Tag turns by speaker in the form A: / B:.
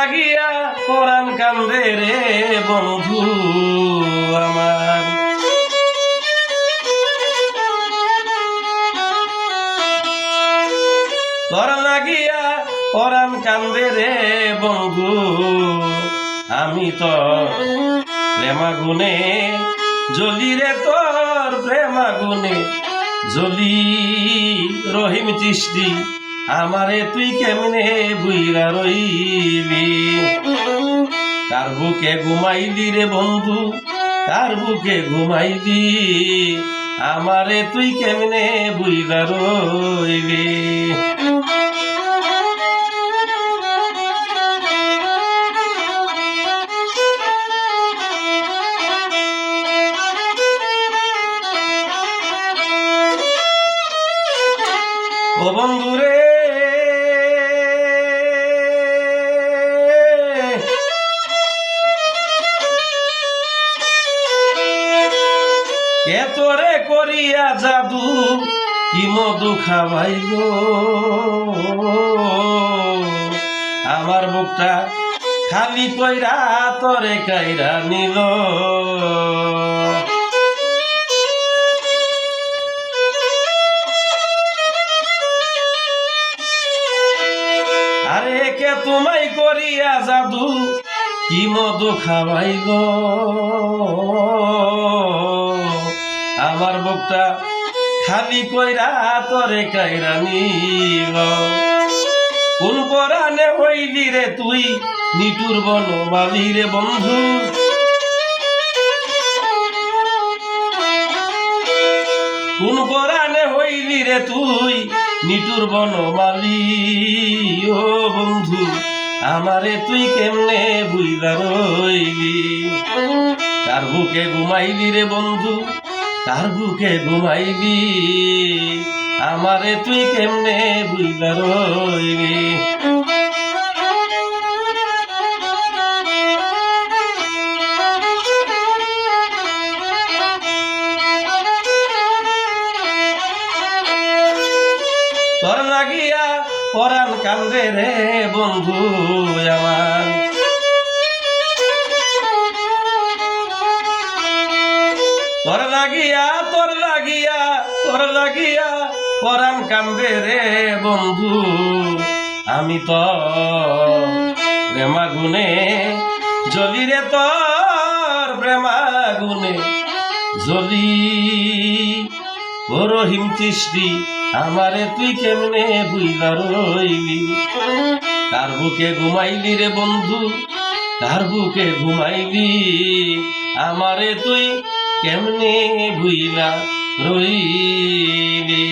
A: লাগিয়া পরাণ কান্দে রে বন্ধু আমার। তোর লাগিয়া পরাণ কান্দে রে বন্ধু, আমি তো প্রেমাগুনে জ্বলি রে তোর প্রেমাগুনে জ্বলি রহিম চিস্তি আমারে তুই কেমনে বুইরা রইলি? কার বুকে ঘুমাইলি রে বন্ধু? কার বুকে ঘুমাইলি? আমারে তুই কেমনে বুইরা রইলি? ও বন্ধু কে তোরে করিয়া জাদু? কি মধু খাওয়াইল আমার বুকটা খালি কইরা তোরে কাইরা নিল। আরে কে তোমায় করিয়া জাদু? কি মধু খাওয়াই বুকটা খালি কইরা তোরে কাইরা নিল। কোন পরাণে হইলি রে তুই? নিটুর বনমালি রে বন্ধু। কোন পরাণে হইলি রে তুই? নিটুর বনমালি ও বন্ধু। আমারে তুই কেমনে বুইলা রইলি? কার বুকে ঘুমাইলি রে বন্ধু। কার বুকে ঘুমাইলি আমারে তুই কেমনে বুইলা রইলি তোর লাগিয়া পরাণ কান্দে রে বন্ধু আমার। তোর লাগিয়া তোর লাগিয়া তোর লাগিয়া, পরাণ কান্দে রে বন্ধু। আমি তো প্রেমা গুনে জ্বলি রে তোর প্রেমাগুনে জ্বলি, ও রহিম চিষ্টি আমারে তুই কেমনে বুইলা রইলি? কার বুকে ঘুমাইলি রে বন্ধু? কার বুকে ঘুমাইলি? আমারে তুই কেমনে ভুইলা রইলি?